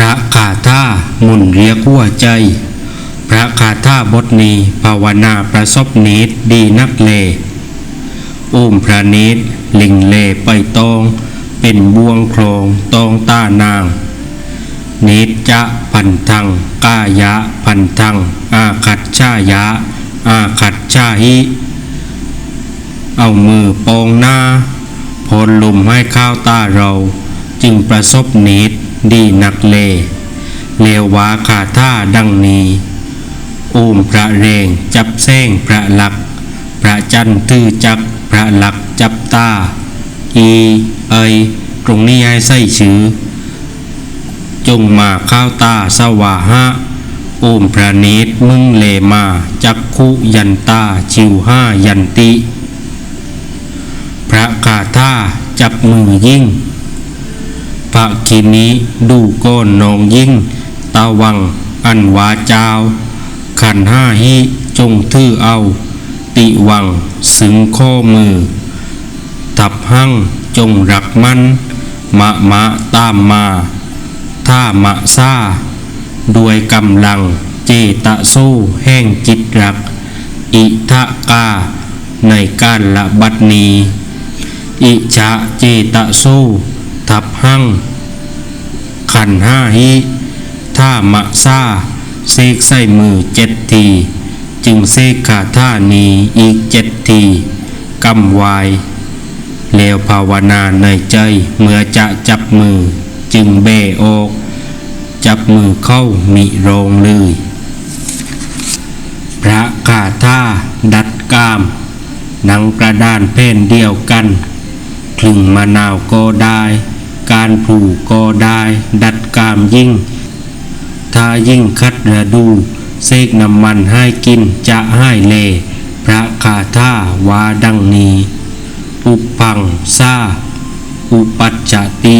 พระคาถาหมุนเรียกหัวใจ พระคาถาบทนี้ภาวนาประสบนิดดีนักเลอุ้มพระนิดลิงเลไปตอง เป็นบวงโครงตองต้านาง นิจจะพันธังกายะพันธัง อาคัดชายะ อาคัดชาหิ เอามือโปองหน้าพลลุมให้ข้าวตาเรา จึงประสบนิด ดีนักเลเลววาขาท่าดังนี้อูมพระเรงจับแซงพระหลัก พระจันทร์ทื่อจักพระหลักจับตา อีเอยตรงนี้ให้ใส่ชื่อ จงมาข้าวตาสวาหะโอมพระเนตรมึงเลมาจักคุยันตาชิวห้ายันติ พระคาถาจับมือยิ่ง พระคินี้ดูก้นนองยิ่ง ตาวัง อันวาจาว ขันห้าหิจงทื่อเอา ติวังสึงข้อมือ ทับหั่งจงรักมันมะมะตามมาถ้ามะซาด้วยกำลังเจตะสู้แห่งจิตรัก อิทะกา ในการละบัดนี้ อิชะเจตะสู้ ทับหั่งขันห้าหิถ้ามะซาเสกใส่มือเจ็ดที จึงเสกขาท่านีอีกเจ็ดทีกำวาย แล้วภาวนาในใจเมื่อจะจับมือ จึงเบออก จับมือเข้ามิโรงเลยพระคาท่าดัดกาม หนังกระดานแผ่นเดียวกัน คลึงมะนาวก็ได้ การผูกก็ได้ ดัดกามยิ่ง ถ้ายิ่งคัดระดู เสกน้ำมันให้กินจะให้เล พระคาถาวาดังนี้ อุปังซาอุปัจจติ